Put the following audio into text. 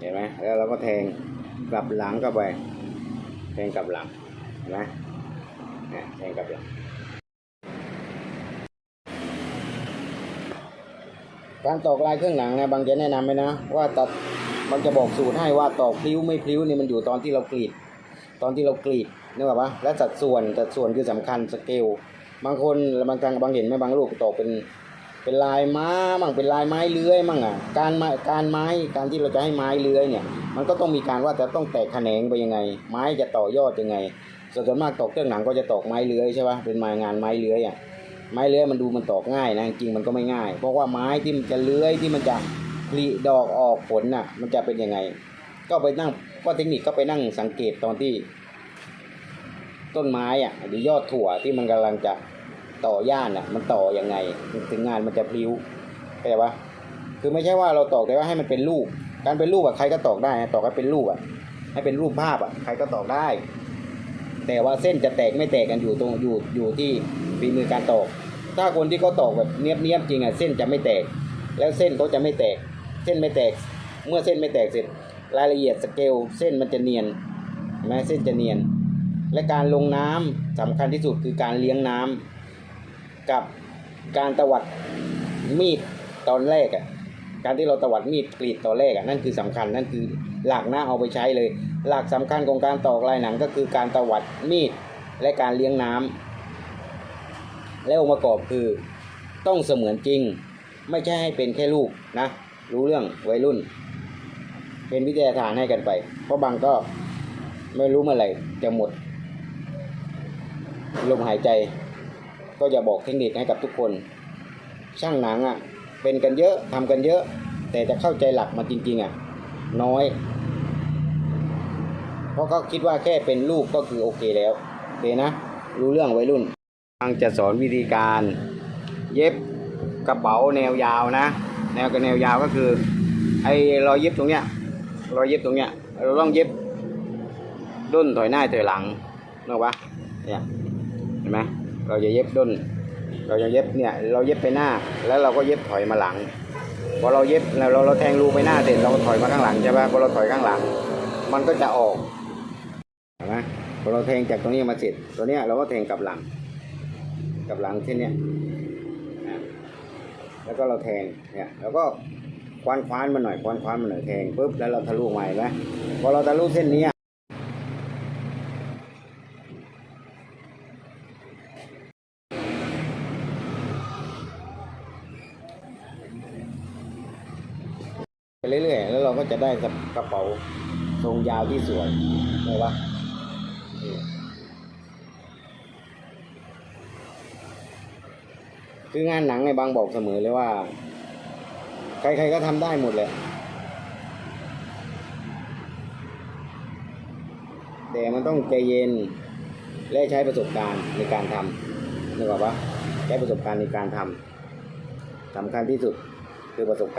เห็นไหมแล้วเราก็แทงกลับหลังเข้าไป แทงกลับหลังเห็นไหมแทงกลับหลังการตอกลายเครื่องหลังนะบางจะแนะนำไหมนะ ว่าตัดบางจะบอกสูตรให้ว่าตอกพลิ้วไม่พลิ้วนี่มันอยู่ตอนที่เรากรีด ตอนที่เรากรีดนึกออกปะและสัดส่วนสัดส่วนคือสำคัญสเกลบางคนบางครั้งบางเห็นไหมบางลูกตอกเป็น เป็นลายม้ามั่งเป็นลายไม้เลื้อยมั่งอะการไม้การไม้การที่เราจะให้ไม้เลื้อยเนี่ย มันก็ต้องมีการว่าจะต้องแตกแขนงไปยังไง ไม้จะต่อยอดยังไงส่วนมากตอกเครื่องหนังก็จะตอกไม้เลื้อยใช่ปะเป็นไม้งานไม้เลื้อยอะไม้เลื้อยมันดูมันตอกง่ายนะจริงมันก็ไม่ง่าย เพราะว่าไม้ที่มันจะเลื้อยที่มันจะผลิดอกออกผลน่ะ มันจะเป็นยังไง ก็ไปนั่งก็เทคนิคก็ไปนั่งสังเกตตอนที่ ต้นไม้อะหรือยอดถั่วที่มันกำลังจะ ต่อย่านอะ มันต่อยังไง ถึงงานมันจะพลิ้วเข้าใจปะคือไม่ใช่ว่าเราตอกแต่ว่าให้มันเป็นรูป การเป็นรูปอะใครก็ตอกได้นะตอกให้เป็นรูปอะ ให้เป็นรูปภาพอะใครก็ตอกได้ แต่ว่าเส้นจะแตกไม่แตกกันอยู่ตรงอยู่อยู่ที่ฝีมือการตอก ถ้าคนที่เขาตอกแบบเนียบเนียบจริงอะเส้นจะไม่แตก แล้วเส้นเขาจะไม่แตก เส้นไม่แตก เมื่อเส้นไม่แตกเสร็จ รายละเอียดสเกลเส้นมันจะเนียนเห็นไหมเส้นจะเนียน และการลงน้ำสำคัญที่สุดคือการเลี้ยงน้ำ กับการตวัดมีดตอนแรกอะการที่เราตวัดมีดกรีดตอนแรกอะนั่นคือสำคัญนั่นคือหลักหนะเอาไปใช้เลย หลักสำคัญของการตอกลายหนังก็คือการตวัดมีดและการเลี้ยงน้ำและองค์ประกอบคือต้องเสมือนจริง ไม่ใช่ให้เป็นแค่ลูกนะ รู้เรื่องวัยรุ่น เป็นวิทยาทานให้กันไป เพราะบางก็ไม่รู้เมื่อไหร่จะหมดลมหายใจ ก็จะบอกเทคนิคให้กับทุกคน ช่างหนังอะเป็นกันเยอะทำกันเยอะ แต่จะเข้าใจหลักมันจริง ๆอะน้อย เพราะเขาคิดว่าแค่เป็นรูปก็คือโอเคแล้วโอเคนะ รู้เรื่องวัยรุ่นทางจะสอนวิธีการ เย็บกระเป๋าแนวยาวนะ แนวกับแนวยาวก็คือไอ้รอยเย็บตรงเนี้ยรอยเย็บตรงเนี้ยเราต้องเย็บด้นถอยหน้าถอยหลังนึกปะเนี่ยเห็นไหม เราจะเย็บด้น เราจะเย็บเนี่ยเราเย็บไปหน้า แล้วเราก็เย็บถอยมาหลังพอเราเย็บเราเราเราแทงรูไปหน้าเสร็จเราก็ถอยมาข้างหลังใช่ปะพอเราถอยข้างหลัง มันก็จะออกเห็นไหมพอเราแทงจากตรงนี้มาเสร็จตัวเนี้ยเราก็แทงกลับหลังกลับหลังเส้นเนี้ยแล้วก็เราแทงเนี่ยแล้วก็ควานคว้านมันหน่อยควานคว้านมันหน่อยแทงปุ๊บแล้วเราทะลุมาเห็นไหมพอเราทะลุเส้นนี้อะไป เรื่อยๆ แล้วเราก็จะได้กระเป๋าทรงยาวที่สวยเห็นปะคืองานหนังในบางบอกเสมอเลยว่า ใครๆก็ทำได้หมดเลยแต่มันต้องใจเย็นและใช้ประสบการณ์ในการทำนึกออกปะใช้ประสบการณ์ในการทำสำคัญที่สุดคือประสบ